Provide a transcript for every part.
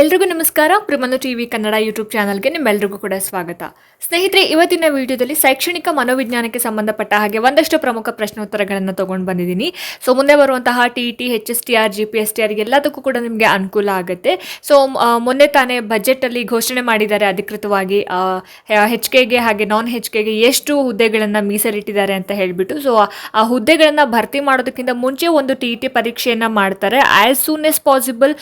ಎಲ್ರಿಗೂ ನಮಸ್ಕಾರ. ಪ್ರಮನು ಟಿ ವಿ ಕನ್ನಡ ಯೂಟ್ಯೂಬ್ ಚಾನಲ್ಗೆ ನಿಮ್ಮೆಲ್ರಿಗೂ ಕೂಡ ಸ್ವಾಗತ. ಸ್ನೇಹಿತರೆ, ಇವತ್ತಿನ ವಿಡಿಯೋದಲ್ಲಿ ಶೈಕ್ಷಣಿಕ ಮನೋವಿಜ್ಞಾನಕ್ಕೆ ಸಂಬಂಧಪಟ್ಟ ಹಾಗೆ ಒಂದಷ್ಟು ಪ್ರಮುಖ ಪ್ರಶ್ನೋತ್ತರಗಳನ್ನು ತಗೊಂಡು ಬಂದಿದ್ದೀನಿ. ಸೊ, ಮುಂದೆ ಬರುವಂತಹ T T H S T R G P S T R ಎಲ್ಲದಕ್ಕೂ ಕೂಡ ನಿಮಗೆ ಅನುಕೂಲ ಆಗುತ್ತೆ. ಸೊ ಮೊನ್ನೆ ತಾನೇ ಬಜೆಟಲ್ಲಿ ಘೋಷಣೆ ಮಾಡಿದ್ದಾರೆ ಅಧಿಕೃತವಾಗಿ ಹೆಚ್ ಕೆಗೆ ಹಾಗೆ ನಾನ್ ಹೆಚ್ ಕೆಗೆ ಎಷ್ಟು ಹುದ್ದೆಗಳನ್ನು ಮೀಸಲಿಟ್ಟಿದ್ದಾರೆ ಅಂತ ಹೇಳಿಬಿಟ್ಟು. ಸೊ, ಆ ಹುದ್ದೆಗಳನ್ನು ಭರ್ತಿ ಮಾಡೋದಕ್ಕಿಂತ ಮುಂಚೆ ಒಂದು ಟಿ ಟಿ ಪರೀಕ್ಷೆಯನ್ನು ಮಾಡ್ತಾರೆ. As soon as possible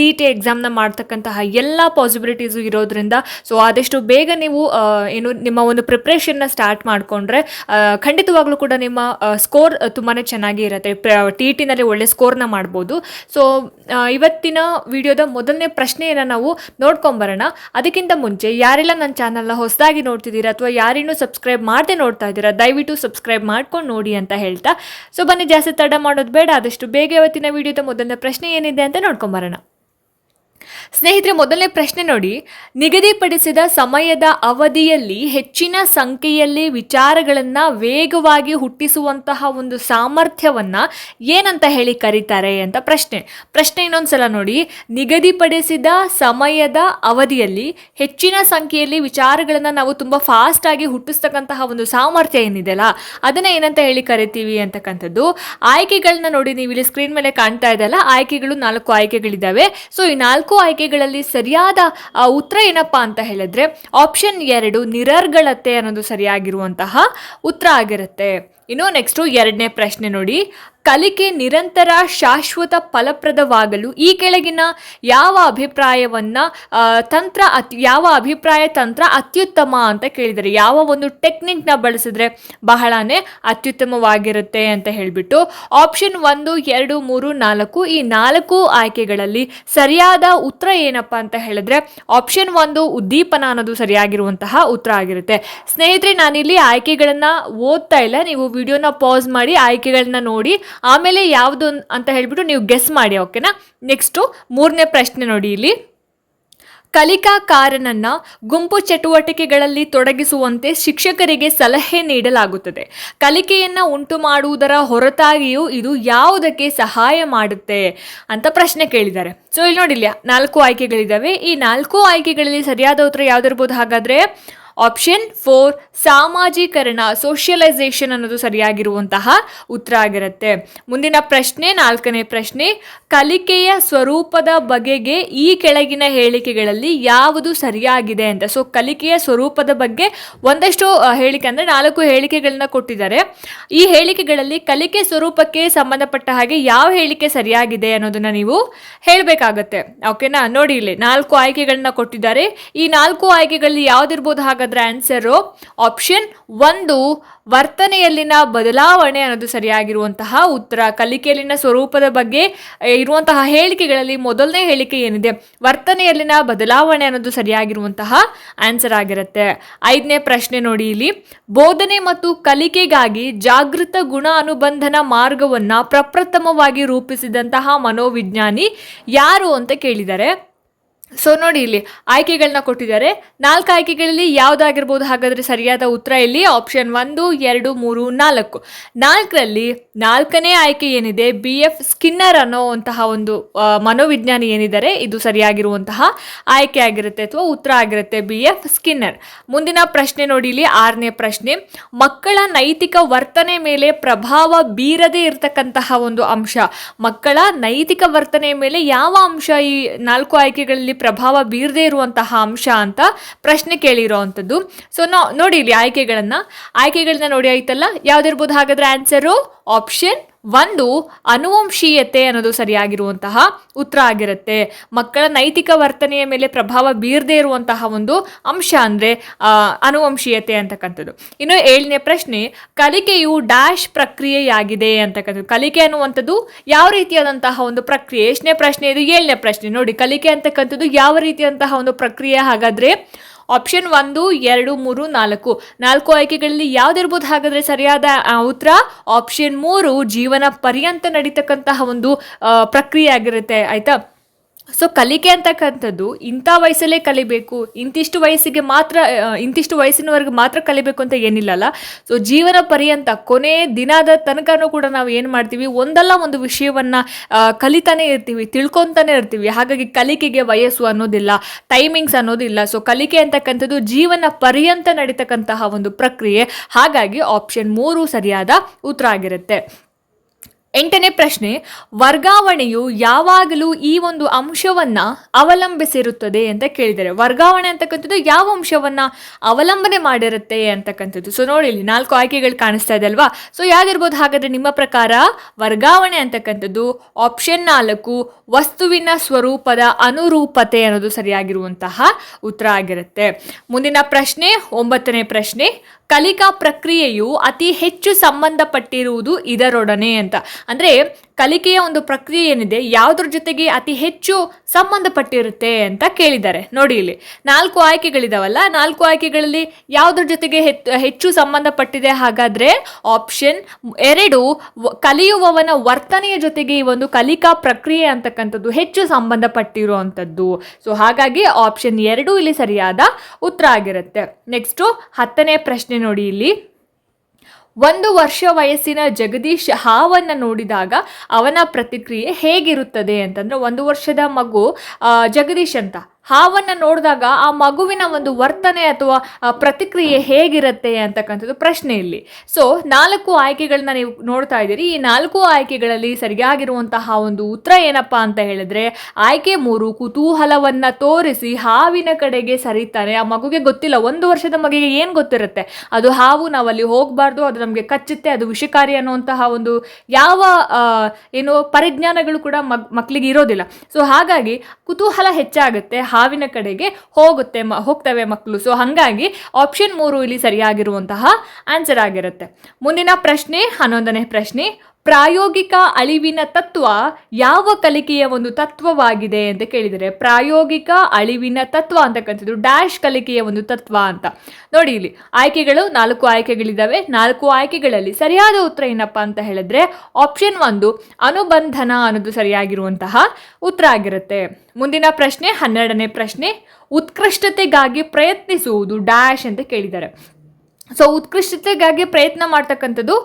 T T ಎಕ್ಸಾಮ್ನ ಮಾಡ್ತಕ್ಕಂತಹ ಎಲ್ಲ ಪಾಸಿಬಿಲಿಟೀಸು ಇರೋದ್ರಿಂದ ಸೊ ಆದಷ್ಟು ಬೇಗ ನೀವು ಏನು ನಿಮ್ಮ ಒಂದು ಪ್ರಿಪ್ರೇಷನ್ನ ಸ್ಟಾರ್ಟ್ ಮಾಡಿಕೊಂಡ್ರೆ ಖಂಡಿತವಾಗ್ಲೂ ಕೂಡ ನಿಮ್ಮ ಸ್ಕೋರ್ ತುಂಬಾ ಚೆನ್ನಾಗಿ ಇರುತ್ತೆ. ಟಿ ಟಿನಲ್ಲಿ ಒಳ್ಳೆ ಸ್ಕೋರ್ನ ಮಾಡ್ಬೋದು. ಸೊ ಇವತ್ತಿನ ವಿಡಿಯೋದ ಮೊದಲನೇ ಪ್ರಶ್ನೆಯನ್ನು ನಾವು ನೋಡ್ಕೊಂಬರೋಣ ಅದಕ್ಕಿಂತ ಮುಂಚೆ, ಯಾರೆಲ್ಲ ನನ್ನ ಚಾನಲ್ನ ಹೊಸದಾಗಿ ನೋಡ್ತಿದ್ದೀರಾ ಅಥವಾ ಯಾರಿನ್ನೂ ಸಬ್ಸ್ಕ್ರೈಬ್ ಮಾಡದೆ ನೋಡ್ತಾ ಇದ್ದೀರಾ, ದಯವಿಟ್ಟು ಸಬ್ಸ್ಕ್ರೈಬ್ ಮಾಡ್ಕೊಂಡು ನೋಡಿ ಅಂತ ಹೇಳ್ತಾ. ಸೊ ಬನ್ನಿ, ಜಾಸ್ತಿ ತಡ ಮಾಡೋದು ಬೇಡ. ಆದಷ್ಟು ಬೇಗ ಇವತ್ತಿನ ವಿಡಿಯೋದ ಮೊದಲನೇ ಪ್ರಶ್ನೆ ಏನಿದೆ ಅಂತ ನೋಡ್ಕೊಂಬರೋಣ ಸ್ನೇಹಿತರೆ, ಮೊದಲನೇ ಪ್ರಶ್ನೆ ನೋಡಿ. ನಿಗದಿಪಡಿಸಿದ ಸಮಯದ ಅವಧಿಯಲ್ಲಿ ಹೆಚ್ಚಿನ ಸಂಖ್ಯೆಯಲ್ಲಿ ವಿಚಾರಗಳನ್ನು ವೇಗವಾಗಿ ಹುಟ್ಟಿಸುವಂತಹ ಒಂದು ಸಾಮರ್ಥ್ಯವನ್ನು ಏನಂತ ಹೇಳಿ ಕರೀತಾರೆ ಅಂತ ಪ್ರಶ್ನೆ. ಪ್ರಶ್ನೆ ಇನ್ನೊಂದ್ಸಲ ನೋಡಿ. ನಿಗದಿಪಡಿಸಿದ ಸಮಯದ ಅವಧಿಯಲ್ಲಿ ಹೆಚ್ಚಿನ ಸಂಖ್ಯೆಯಲ್ಲಿ ವಿಚಾರಗಳನ್ನು ನಾವು ತುಂಬ ಫಾಸ್ಟಾಗಿ ಹುಟ್ಟಿಸ್ತಕ್ಕಂತಹ ಒಂದು ಸಾಮರ್ಥ್ಯ ಏನಿದೆಯಲ್ಲ, ಅದನ್ನು ಏನಂತ ಹೇಳಿ ಕರಿತೀವಿ ಅಂತಕ್ಕಂಥದ್ದು. ಆಯ್ಕೆಗಳನ್ನ ನೋಡಿ ನೀವು ಇಲ್ಲಿ ಸ್ಕ್ರೀನ್ ಮೇಲೆ ಕಾಣ್ತಾ ಇದೆಯಲ್ಲ, ಆಯ್ಕೆಗಳು ನಾಲ್ಕು ಆಯ್ಕೆಗಳಿದ್ದಾವೆ ಸೊ ಈ ನಾಲ್ಕು ಆಯ್ಕೆಗಳಲ್ಲಿ ಸರಿಯಾದ ಉತ್ತರ ಏನಪ್ಪ ಅಂತ ಹೇಳಿದ್ರೆ ಆಪ್ಷನ್ ಎರಡು ನಿರರ್ಗಳತೆ ಅನ್ನೋದು ಸರಿಯಾಗಿರುವಂತಹ ಉತ್ತರ ಆಗಿರುತ್ತೆ. ಇನ್ನು ನೆಕ್ಸ್ಟು ಎರಡನೇ ಪ್ರಶ್ನೆ ನೋಡಿ. ಕಲಿಕೆ ನಿರಂತರ ಶಾಶ್ವತ ಫಲಪ್ರದವಾಗಲು ಈ ಕೆಳಗಿನ ಯಾವ ಅಭಿಪ್ರಾಯವನ್ನ ತಂತ್ರ ಅತ್, ಯಾವ ಅಭಿಪ್ರಾಯ ತಂತ್ರ ಅತ್ಯುತ್ತಮ ಅಂತ ಕೇಳಿದರೆ, ಯಾವ ಒಂದು ಟೆಕ್ನಿಕ್ನ ಬಳಸಿದ್ರೆ ಬಹಳನೇ ಅತ್ಯುತ್ತಮವಾಗಿರುತ್ತೆ ಅಂತ ಹೇಳಿಬಿಟ್ಟು, ಆಪ್ಷನ್ ಒಂದು, ಎರಡು, ಮೂರು, ನಾಲ್ಕು, ಈ ನಾಲ್ಕು ಆಯ್ಕೆಗಳಲ್ಲಿ ಸರಿಯಾದ ಉತ್ತರ ಏನಪ್ಪ ಅಂತ ಹೇಳಿದ್ರೆ, ಆಪ್ಷನ್ ಒಂದು, ಉದ್ದೀಪನ ಅನ್ನೋದು ಸರಿಯಾಗಿರುವಂತಹ ಉತ್ತರ ಆಗಿರುತ್ತೆ. ಸ್ನೇಹಿತರೆ, ನಾನಿಲ್ಲಿ ಆಯ್ಕೆಗಳನ್ನು ಓದ್ತಾ ಇಲ್ಲ, ನೀವು ವಿಡಿಯೋನ ಪಾಸ್ ಮಾಡಿ ಆಯ್ಕೆಗಳನ್ನ ನೋಡಿ, ಆಮೇಲೆ ಯಾವುದು ಅಂತ ಹೇಳಿಬಿಟ್ಟು ನೀವು ಗೆಸ್ ಮಾಡಿ ಓಕೆನಾ ನೆಕ್ಸ್ಟು ಮೂರನೇ ಪ್ರಶ್ನೆ ನೋಡಿ ಇಲ್ಲಿ. ಕಲಿಕಾ ಕಾರನನ್ನು ಗುಂಪು ಚಟುವಟಿಕೆಗಳಲ್ಲಿ ತೊಡಗಿಸುವಂತೆ ಶಿಕ್ಷಕರಿಗೆ ಸಲಹೆ ನೀಡಲಾಗುತ್ತದೆ. ಕಲಿಕೆಯನ್ನು ಉಂಟು ಮಾಡುವುದರ ಹೊರತಾಗಿಯೂ ಇದು ಯಾವುದಕ್ಕೆ ಸಹಾಯ ಮಾಡುತ್ತೆ ಅಂತ ಪ್ರಶ್ನೆ ಕೇಳಿದ್ದಾರೆ. ಸೊ ಇಲ್ಲಿ ನೋಡಿಲ್ಲ, ನಾಲ್ಕು ಆಯ್ಕೆಗಳಿದ್ದಾವೆ. ಈ ನಾಲ್ಕು ಆಯ್ಕೆಗಳಲ್ಲಿ ಸರಿಯಾದ ಉತ್ತರ ಯಾವ್ದಿರ್ಬೋದು ಹಾಗಾದ್ರೆ ಆಪ್ಷನ್ ಫೋರ್ ಸಾಮಾಜೀಕರಣ ಸೋಷಿಯಲೈಸೇಷನ್ ಅನ್ನೋದು ಸರಿಯಾಗಿರುವಂತಹ ಉತ್ತರ ಆಗಿರುತ್ತೆ. ಮುಂದಿನ ಪ್ರಶ್ನೆ, ನಾಲ್ಕನೇ ಪ್ರಶ್ನೆ, ಕಲಿಕೆಯ ಸ್ವರೂಪದ ಬಗೆಗೆ ಈ ಕೆಳಗಿನ ಹೇಳಿಕೆಗಳಲ್ಲಿ ಯಾವುದು ಸರಿಯಾಗಿದೆ ಅಂತ. ಸೊ ಕಲಿಕೆಯ ಸ್ವರೂಪದ ಬಗ್ಗೆ ಒಂದಷ್ಟು ಹೇಳಿಕೆ ಅಂದರೆ ನಾಲ್ಕು ಹೇಳಿಕೆಗಳನ್ನ ಕೊಟ್ಟಿದ್ದಾರೆ. ಈ ಹೇಳಿಕೆಗಳಲ್ಲಿ ಕಲಿಕೆ ಸ್ವರೂಪಕ್ಕೆ ಸಂಬಂಧಪಟ್ಟ ಹಾಗೆ ಯಾವ ಹೇಳಿಕೆ ಸರಿಯಾಗಿದೆ ಅನ್ನೋದನ್ನ ನೀವು ಹೇಳಬೇಕಾಗತ್ತೆ. ಓಕೆನಾ ನೋಡಿ ಇಲ್ಲಿ ನಾಲ್ಕು ಆಯ್ಕೆಗಳನ್ನ ಕೊಟ್ಟಿದ್ದಾರೆ. ಈ ನಾಲ್ಕು ಆಯ್ಕೆಗಳಲ್ಲಿ ಯಾವ್ದಿರ್ಬೋದು ಹಾಗಾದ್ರೆ ಆನ್ಸರು ಆಪ್ಷನ್ ಒಂದು, ವರ್ತನೆಯಲ್ಲಿನ ಬದಲಾವಣೆ ಅನ್ನೋದು ಸರಿಯಾಗಿರುವಂತಹ ಉತ್ತರ. ಕಲಿಕೆಯಲ್ಲಿನ ಸ್ವರೂಪದ ಬಗ್ಗೆ ಇರುವಂತಹ ಹೇಳಿಕೆಗಳಲ್ಲಿ ಮೊದಲನೇ ಹೇಳಿಕೆ ಏನಿದೆ? ವರ್ತನೆಯಲ್ಲಿನ ಬದಲಾವಣೆ ಅನ್ನೋದು ಸರಿಯಾಗಿರುವಂತಹ ಆನ್ಸರ್ ಆಗಿರುತ್ತೆ. ಐದನೇ ಪ್ರಶ್ನೆ ನೋಡಿ ಇಲ್ಲಿ. ಬೋಧನೆ ಮತ್ತು ಕಲಿಕೆಗಾಗಿ ಜಾಗೃತ ಗುಣ ಅನುಬಂಧನ ಮಾರ್ಗವನ್ನು ಪ್ರಪ್ರಥಮವಾಗಿ ರೂಪಿಸಿದಂತಹ ಮನೋವಿಜ್ಞಾನಿ ಯಾರು ಅಂತ ಕೇಳಿದ್ದಾರೆ ಸೊ ನೋಡಿ ಇಲ್ಲಿ ಆಯ್ಕೆಗಳನ್ನ ಕೊಟ್ಟಿದ್ದಾರೆ. ನಾಲ್ಕು ಆಯ್ಕೆಗಳಲ್ಲಿ ಯಾವುದಾಗಿರ್ಬೋದು? ಹಾಗಾದರೆ ಸರಿಯಾದ ಉತ್ತರ ಇಲ್ಲಿ ಆಪ್ಷನ್ ಒಂದು, ಎರಡು, ಮೂರು, ನಾಲ್ಕು. ನಾಲ್ಕರಲ್ಲಿ ನಾಲ್ಕನೇ ಆಯ್ಕೆ ಏನಿದೆ? ಬಿ ಎಫ್ ಸ್ಕಿನ್ನರ್ ಅನ್ನೋವಂತಹ ಒಂದು ಮನೋವಿಜ್ಞಾನಿ ಏನಿದ್ದಾರೆ? ಇದು ಸರಿಯಾಗಿರುವಂತಹ ಆಯ್ಕೆ ಆಗಿರುತ್ತೆ ಅಥವಾ ಉತ್ತರ ಆಗಿರುತ್ತೆ ಬಿ ಎಫ್ ಸ್ಕಿನ್ನರ್ ಮುಂದಿನ ಪ್ರಶ್ನೆ ನೋಡಿ ಇಲ್ಲಿ, ಆರನೇ ಪ್ರಶ್ನೆ. ಮಕ್ಕಳ ನೈತಿಕ ವರ್ತನೆ ಮೇಲೆ ಪ್ರಭಾವ ಬೀರದೇ ಇರತಕ್ಕಂತಹ ಒಂದು ಅಂಶ. ಮಕ್ಕಳ ನೈತಿಕ ವರ್ತನೆ ಮೇಲೆ ಯಾವ ಅಂಶ ಈ ನಾಲ್ಕು ಆಯ್ಕೆಗಳಲ್ಲಿ ಪ್ರಭಾವ ಬೀರದೇ ಇರುವಂತಹ ಅಂಶ ಅಂತ ಪ್ರಶ್ನೆ ಕೇಳಿರುವಂಥದ್ದು ಸೊ ನಾ, ನೋಡಿ ಇಲ್ಲಿ ಆಯ್ಕೆಗಳನ್ನು. ಆಯ್ಕೆಗಳನ್ನ ನೋಡಿ ಆಯ್ತಲ್ಲ? ಯಾವ್ದಿರ್ಬೋದು ಹಾಗಾದ್ರೆ ಆನ್ಸರು ಆಪ್ಷನ್ ಒಂದು ಅನುವಂಶೀಯತೆ ಅನ್ನೋದು ಸರಿಯಾಗಿರುವಂತಹ ಉತ್ತರ ಆಗಿರುತ್ತೆ. ಮಕ್ಕಳ ನೈತಿಕ ವರ್ತನೆಯ ಮೇಲೆ ಪ್ರಭಾವ ಬೀರದೇ ಇರುವಂತಹ ಒಂದು ಅಂಶ ಅಂದರೆ ಅನುವಂಶೀಯತೆ ಅಂತಕ್ಕಂಥದ್ದು. ಇನ್ನು ಏಳನೇ ಪ್ರಶ್ನೆ, ಕಲಿಕೆಯು ಡ್ಯಾಶ್ ಪ್ರಕ್ರಿಯೆಯಾಗಿದೆ ಅಂತಕ್ಕಂಥದ್ದು. ಕಲಿಕೆ ಅನ್ನುವಂಥದ್ದು ಯಾವ ರೀತಿಯಾದಂತಹ ಒಂದು ಪ್ರಕ್ರಿಯೆ? ಎಷ್ಟನೇ ಪ್ರಶ್ನೆ ಇದು, ಏಳನೇ ಪ್ರಶ್ನೆ. ನೋಡಿ, ಕಲಿಕೆ ಅಂತಕ್ಕಂಥದ್ದು ಯಾವ ರೀತಿಯಾದಂತಹ ಒಂದು ಪ್ರಕ್ರಿಯೆ? ಹಾಗಾದ್ರೆ ಆಪ್ಷನ್ ಒಂದು, ಎರಡು, ಮೂರು, ನಾಲ್ಕು. ನಾಲ್ಕು ಆಯ್ಕೆಗಳಲ್ಲಿ ಯಾವ್ದಿರ್ಬೋದು ಹಾಗಾದ್ರೆ ಸರಿಯಾದ ಉತ್ತರ? ಆಪ್ಷನ್ ಮೂರು, ಜೀವನ ಪರ್ಯಂತ ನಡೀತಕ್ಕಂತಹ ಒಂದು ಪ್ರಕ್ರಿಯೆ ಆಗಿರುತ್ತೆ, ಆಯ್ತಾ? ಸೊ ಕಲಿಕೆ ಅಂತಕ್ಕಂಥದ್ದು ಇಂಥ ವಯಸ್ಸಲ್ಲೇ ಕಲಿಬೇಕು, ಇಂತಿಷ್ಟು ವಯಸ್ಸಿಗೆ ಮಾತ್ರ ಇಂತಿಷ್ಟು ವಯಸ್ಸಿನವರೆಗೆ ಮಾತ್ರ ಕಲಿಬೇಕು ಅಂತ ಏನಿಲ್ಲಲ್ಲ. ಸೊ ಜೀವನ ಪರ್ಯಂತ ಕೊನೆ ದಿನದ ತನಕನೂ ಕೂಡ ನಾವು ಏನು ಮಾಡ್ತೀವಿ, ಒಂದಲ್ಲ ಒಂದು ವಿಷಯವನ್ನು ಕಲಿತಾನೆ ಇರ್ತೀವಿ, ತಿಳ್ಕೊತಾನೆ ಇರ್ತೀವಿ. ಹಾಗಾಗಿ ಕಲಿಕೆಗೆ ವಯಸ್ಸು ಅನ್ನೋದಿಲ್ಲ ಟೈಮಿಂಗ್ಸ್ ಅನ್ನೋದಿಲ್ಲ. ಸೊ ಕಲಿಕೆ ಅಂತಕ್ಕಂಥದ್ದು ಜೀವನ ಪರ್ಯಂತ ನಡೀತಕ್ಕಂತಹ ಒಂದು ಪ್ರಕ್ರಿಯೆ. ಹಾಗಾಗಿ ಆಪ್ಷನ್ ಮೂರು ಸರಿಯಾದ ಉತ್ತರ ಆಗಿರುತ್ತೆ. ಎಂಟನೇ ಪ್ರಶ್ನೆ, ವರ್ಗಾವಣೆಯು ಯಾವಾಗಲೂ ಈ ಒಂದು ಅಂಶವನ್ನ ಅವಲಂಬಿಸಿರುತ್ತದೆ ಅಂತ ಕೇಳಿದ್ದಾರೆ. ವರ್ಗಾವಣೆ ಅಂತಕ್ಕಂಥದ್ದು ಯಾವ ಅಂಶವನ್ನ ಅವಲಂಬನೆ ಮಾಡಿರುತ್ತೆ ಅಂತಕ್ಕಂಥದ್ದು. ಸೊ ನೋಡಿ ಇಲ್ಲಿ ನಾಲ್ಕು ಆಯ್ಕೆಗಳು ಕಾಣಿಸ್ತಾ ಇದೆ ಅಲ್ವಾ? ಸೊ ಯಾವ್ದಿರ್ಬೋದು? ಹಾಗಾದ್ರೆ ನಿಮ್ಮ ಪ್ರಕಾರ ವರ್ಗಾವಣೆ ಅಂತಕ್ಕಂಥದ್ದು ಆಪ್ಷನ್ ನಾಲ್ಕು ವಸ್ತುವಿನ ಸ್ವರೂಪದ ಅನುರೂಪತೆ ಅನ್ನೋದು ಸರಿಯಾಗಿರುವಂತಹ ಉತ್ತರ ಆಗಿರುತ್ತೆ. ಮುಂದಿನ ಪ್ರಶ್ನೆ, ಒಂಬತ್ತನೇ ಪ್ರಶ್ನೆ, ಕಲಿಕಾ ಪ್ರಕ್ರಿಯೆಯು ಅತಿ ಹೆಚ್ಚು ಸಂಬಂಧಪಟ್ಟಿರುವುದು ಇದರೊಡನೆ ಅಂತ. ಅಂದರೆ ಕಲಿಕೆಯ ಒಂದು ಪ್ರಕ್ರಿಯೆ ಏನಿದೆ, ಯಾವುದ್ರ ಜೊತೆಗೆ ಅತಿ ಹೆಚ್ಚು ಸಂಬಂಧಪಟ್ಟಿರುತ್ತೆ ಅಂತ ಕೇಳಿದ್ದಾರೆ. ನೋಡಿ ಇಲ್ಲಿ, ನಾಲ್ಕು ಆಯ್ಕೆಗಳಿದಾವಲ್ಲ, ನಾಲ್ಕು ಆಯ್ಕೆಗಳಲ್ಲಿ ಯಾವುದ್ರ ಜೊತೆಗೆ ಹೆಚ್ಚು ಸಂಬಂಧಪಟ್ಟಿದೆ? ಹಾಗಾದರೆ ಆಪ್ಷನ್ ಎರಡು ಕಲಿಯುವವನ ವರ್ತನೆಯ ಜೊತೆಗೆ ಈ ಒಂದು ಕಲಿಕಾ ಪ್ರಕ್ರಿಯೆ ಅಂತಕ್ಕಂಥದ್ದು ಹೆಚ್ಚು ಸಂಬಂಧಪಟ್ಟಿರುವಂಥದ್ದು. ಸೊ ಹಾಗಾಗಿ ಆಪ್ಷನ್ ಎರಡು ಇಲ್ಲಿ ಸರಿಯಾದ ಉತ್ತರ ಆಗಿರುತ್ತೆ. ನೆಕ್ಸ್ಟು ಹತ್ತನೇ ಪ್ರಶ್ನೆ ನೋಡಿ ಇಲ್ಲಿ. ಒಂದು ವರ್ಷ ವಯಸ್ಸಿನ ಜಗದೀಶ್ ಹಾವನ್ನು ನೋಡಿದಾಗ ಅವನ ಪ್ರತಿಕ್ರಿಯೆ ಹೇಗಿರುತ್ತದೆ ಅಂತಂದ್ರೆ ಒಂದು ವರ್ಷದ ಮಗು ಜಗದೀಶ್ ಅಂತ. ಹಾವನ್ನು ನೋಡಿದಾಗ ಆ ಮಗುವಿನ ಒಂದು ವರ್ತನೆ ಅಥವಾ ಪ್ರತಿಕ್ರಿಯೆ ಹೇಗಿರುತ್ತೆ ಅಂತಕ್ಕಂಥದ್ದು ಪ್ರಶ್ನೆ ಇಲ್ಲಿ. ಸೊ ನಾಲ್ಕು ಆಯ್ಕೆಗಳನ್ನ ನೀವು ನೋಡ್ತಾ ಇದ್ದೀರಿ. ಈ ನಾಲ್ಕು ಆಯ್ಕೆಗಳಲ್ಲಿ ಸರಿಯಾಗಿರುವಂತಹ ಒಂದು ಉತ್ತರ ಏನಪ್ಪಾ ಅಂತ ಹೇಳಿದ್ರೆ, ಆಯ್ಕೆ ಮೂರು, ಕುತೂಹಲವನ್ನ ತೋರಿಸಿ ಹಾವಿನ ಕಡೆಗೆ ಸರಿತಾನೆ ಆ ಮಗುಗೆ ಗೊತ್ತಿಲ್ಲ, ಒಂದು ವರ್ಷದ ಮಗುಗೆ ಏನು ಗೊತ್ತಿರುತ್ತೆ? ಅದು ಹಾವು, ನಾವಲ್ಲಿ ಹೋಗಬಾರ್ದು, ಅದು ನಮಗೆ ಕಚ್ಚುತ್ತೆ, ಅದು ವಿಷಕಾರಿ ಅನ್ನುವಂತಹ ಒಂದು ಯಾವ ಏನು ಪರಿಜ್ಞಾನಗಳು ಕೂಡ ಮಗ್ ಮಕ್ಕಳಿಗೆ ಇರೋದಿಲ್ಲ. ಸೊ ಹಾಗಾಗಿ ಕುತೂಹಲ ಹೆಚ್ಚಾಗುತ್ತೆ ಹಾವಿನ ಕಡೆಗೆ ಹೋಗುತ್ತೆ ಮ ಹೋಗ್ತವೆ ಮಕ್ಕಳು. ಸೊ ಹಾಗಾಗಿ ಆಪ್ಷನ್ ಮೂರು ಇಲ್ಲಿ ಸರಿಯಾಗಿರುವಂತಹ ಆನ್ಸರ್ ಆಗಿರುತ್ತೆ. ಮುಂದಿನ ಪ್ರಶ್ನೆ, ಹನ್ನೊಂದನೇ ಪ್ರಶ್ನೆ. ಪ್ರಾಯೋಗಿಕ ಅಳಿವಿನ ತತ್ವ ಯಾವ ಕಲಿಕೆಯ ಒಂದು ತತ್ವವಾಗಿದೆ ಅಂತ ಕೇಳಿದರೆ ಪ್ರಾಯೋಗಿಕ ಅಳಿವಿನ ತತ್ವ ಅಂತಕ್ಕಂಥದ್ದು ಡ್ಯಾಶ್ ಕಲಿಕೆಯ ಒಂದು ತತ್ವ ಅಂತ. ನೋಡಿ ಇಲ್ಲಿ ಆಯ್ಕೆಗಳು ನಾಲ್ಕು ಆಯ್ಕೆಗಳಿದ್ದಾವೆ. ನಾಲ್ಕು ಆಯ್ಕೆಗಳಲ್ಲಿ ಸರಿಯಾದ ಉತ್ತರ ಏನಪ್ಪ ಅಂತ ಹೇಳಿದ್ರೆ ಆಪ್ಷನ್ ಒಂದು ಅನುಬಂಧನ ಅನ್ನೋದು ಸರಿಯಾಗಿರುವಂತಹ ಉತ್ತರ ಆಗಿರುತ್ತೆ. ಮುಂದಿನ ಪ್ರಶ್ನೆ ಹನ್ನೆರಡನೇ ಪ್ರಶ್ನೆ ಉತ್ಕೃಷ್ಟತೆಗಾಗಿ ಪ್ರಯತ್ನಿಸುವುದು ಡ್ಯಾಶ್ ಅಂತ ಕೇಳಿದ್ದಾರೆ. ಸೊ ಉತ್ಕೃಷ್ಟತೆಗಾಗಿ ಪ್ರಯತ್ನ ಮಾಡ್ತಕ್ಕಂಥದ್ದು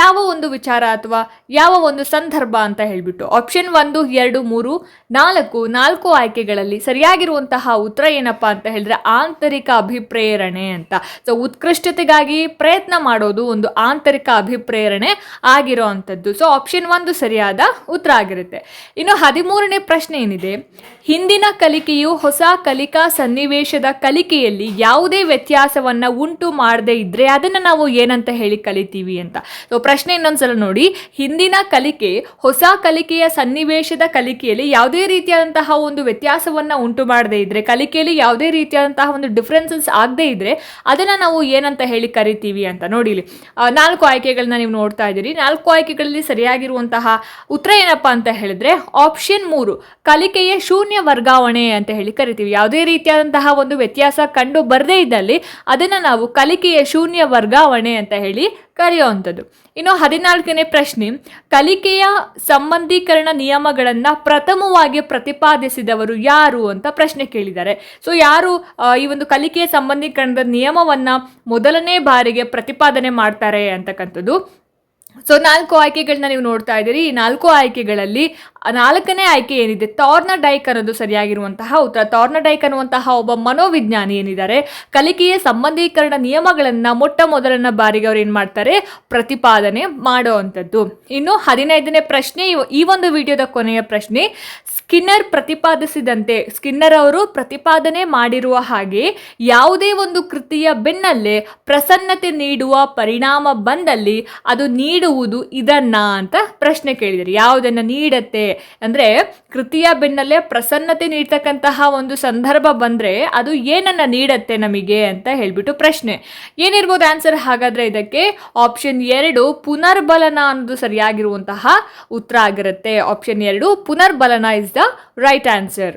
ಯಾವ ಒಂದು ವಿಚಾರ ಅಥವಾ ಯಾವ ಒಂದು ಸಂದರ್ಭ ಅಂತ ಹೇಳಿಬಿಟ್ಟು ಆಪ್ಷನ್ ಒಂದು, ಎರಡು, ಮೂರು, ನಾಲ್ಕು ನಾಲ್ಕು ಆಯ್ಕೆಗಳಲ್ಲಿ ಸರಿಯಾಗಿರುವಂತಹ ಉತ್ತರ ಏನಪ್ಪ ಅಂತ ಹೇಳಿದ್ರೆ ಆಂತರಿಕ ಅಭಿಪ್ರೇರಣೆ ಅಂತ. ಸೊ ಉತ್ಕೃಷ್ಟತೆಗಾಗಿ ಪ್ರಯತ್ನ ಮಾಡೋದು ಒಂದು ಆಂತರಿಕ ಅಭಿಪ್ರೇರಣೆ ಆಗಿರೋ ಅಂಥದ್ದು. ಸೊ ಆಪ್ಷನ್ ಒಂದು ಸರಿಯಾದ ಉತ್ತರ ಆಗಿರುತ್ತೆ. ಇನ್ನು ಹದಿಮೂರನೇ ಪ್ರಶ್ನೆ ಏನಿದೆ? ಹಿಂದಿನ ಕಲಿಕೆಯು ಹೊಸ ಕಲಿಕಾ ಸನ್ನಿವೇಶದ ಕಲಿಕೆಯಲ್ಲಿ ಯಾವುದೇ ವ್ಯತ್ಯಾಸವನ್ನು ಉಂಟು ಮಾಡದೇ ಇದ್ರೆ ಅದನ್ನ ನಾವು ಏನಂತ ಹೇಳಿ ಕಲಿತೀವಿ ಅಂತ. ಸೊ ಪ್ರಶ್ನೆ ಇನ್ನೊಂದ್ಸಲ ನೋಡಿ. ಹಿಂದಿನ ಕಲಿಕೆ, ಹೊಸ ಕಲಿಕೆಯ ಸನ್ನಿವೇಶದ ಕಲಿಕೆಯಲ್ಲಿ ಯಾವುದೇ ರೀತಿಯಾದಂತಹ ಒಂದು ವ್ಯತ್ಯಾಸವನ್ನ ಉಂಟು ಮಾಡದೇ ಇದ್ರೆ, ಕಲಿಕೆಯಲ್ಲಿ ಯಾವುದೇ ರೀತಿಯಾದಂತಹ ಒಂದು ಡಿಫ್ರೆನ್ಸಸ್ ಆಗದೇ ಇದ್ರೆ ಅದನ್ನ ನಾವು ಏನಂತ ಹೇಳಿ ಕರಿತೀವಿ ಅಂತ ನೋಡಿ ಇಲ್ಲಿ ನಾಲ್ಕು ಆಯ್ಕೆಗಳನ್ನ ನೀವು ನೋಡ್ತಾ ಇದ್ದೀರಿ. ನಾಲ್ಕು ಆಯ್ಕೆಗಳಲ್ಲಿ ಸರಿಯಾಗಿರುವಂತಹ ಉತ್ತರ ಏನಪ್ಪಾ ಅಂತ ಹೇಳಿದ್ರೆ ಆಪ್ಷನ್ ಮೂರು, ಕಲಿಕೆಯ ಶೂನ್ಯ ವರ್ಗಾವಣೆ ಅಂತ ಹೇಳಿ ಕರಿತೀವಿ. ಯಾವುದೇ ರೀತಿಯಾದಂತಹ ಒಂದು ವ್ಯತ್ಯಾಸ ಕಂಡು ಬರದೇ ಇದ್ದಲ್ಲಿ ಅದನ್ನ ನಾವು ಕಲಿಕೆಯ ಶೂನ್ಯ ವರ್ಗಾವಣೆ ಅಂತ ಹೇಳಿ ಕರೆಯುವಂಥದ್ದು. ಇನ್ನು ಹದಿನಾಲ್ಕನೇ ಪ್ರಶ್ನೆ, ಕಲಿಕೆಯ ಸಂಬಂಧೀಕರಣ ನಿಯಮಗಳನ್ನು ಪ್ರಥಮವಾಗಿ ಪ್ರತಿಪಾದಿಸಿದವರು ಯಾರು ಅಂತ ಪ್ರಶ್ನೆ ಕೇಳಿದ್ದಾರೆ. ಸೊ ಯಾರು ಈ ಒಂದು ಕಲಿಕೆಯ ಸಂಬಂಧೀಕರಣದ ನಿಯಮವನ್ನ ಮೊದಲನೇ ಬಾರಿಗೆ ಪ್ರತಿಪಾದನೆ ಮಾಡ್ತಾರೆ ಅಂತಕ್ಕಂಥದ್ದು. ಸೊ ನಾಲ್ಕು ಆಯ್ಕೆಗಳನ್ನ ನೀವು ನೋಡ್ತಾ ಇದ್ದೀರಿ. ಈ ನಾಲ್ಕು ಆಯ್ಕೆಗಳಲ್ಲಿ ನಾಲ್ಕನೇ ಆಯ್ಕೆ ಏನಿದೆ? ತಾರ್ನ ಡೈಕ್ ಅನ್ನೋದು ಸರಿಯಾಗಿರುವಂತಹ ಉತ್ತರ. ತಾರ್ನ ಡೈಕ್ ಅನ್ನುವಂತಹ ಒಬ್ಬ ಮನೋವಿಜ್ಞಾನಿ ಏನಿದ್ದಾರೆ? ಕಲಿಕೆಯ ಸಂಬಂಧೀಕರಣ ನಿಯಮಗಳನ್ನು ಮೊಟ್ಟ ಮೊದಲನ ಬಾರಿಗೆ ಅವ್ರು ಏನು ಮಾಡ್ತಾರೆ? ಪ್ರತಿಪಾದನೆ ಮಾಡುವಂಥದ್ದು. ಇನ್ನು ಹದಿನೈದನೇ ಪ್ರಶ್ನೆ ಈ ಒಂದು ವಿಡಿಯೋದ ಕೊನೆಯ ಪ್ರಶ್ನೆ, ಸ್ಕಿನ್ನರ್ ಪ್ರತಿಪಾದಿಸಿದಂತೆ, ಸ್ಕಿನ್ನರ್ ಅವರು ಪ್ರತಿಪಾದನೆ ಮಾಡಿರುವ ಹಾಗೆ ಯಾವುದೇ ಒಂದು ಕೃತಿಯ ಬೆನ್ನಲ್ಲೇ ಪ್ರಸನ್ನತೆ ನೀಡುವ ಪರಿಣಾಮ ಬಂದಲ್ಲಿ ಅದು ನೀಡುವುದು ಇದನ್ನ ಅಂತ ಪ್ರಶ್ನೆ ಕೇಳಿದರೆ ಯಾವುದನ್ನು ನೀಡತ್ತೆ ಅಂದ್ರೆ ಕೃತಿಯ ಬೆನ್ನಲ್ಲೇ ಪ್ರಸನ್ನತೆ ನೀಡ್ತಕ್ಕಂತಹ ಒಂದು ಸಂದರ್ಭ ಬಂದರೆ ಅದು ಏನನ್ನು ನೀಡತ್ತೆ ನಮಗೆ ಅಂತ ಹೇಳ್ಬಿಟ್ಟು ಪ್ರಶ್ನೆ. ಏನಿರ್ಬೋದು ಆನ್ಸರ್ ಹಾಗಾದ್ರೆ ಇದಕ್ಕೆ ಆಪ್ಷನ್ ಎರಡು ಪುನರ್ಬಲನ ಅನ್ನೋದು ಸರಿಯಾಗಿರುವಂತಹ ಉತ್ತರ ಆಗಿರುತ್ತೆ. ಆಪ್ಷನ್ ಎರಡು ಪುನರ್ಬಲನ is the right answer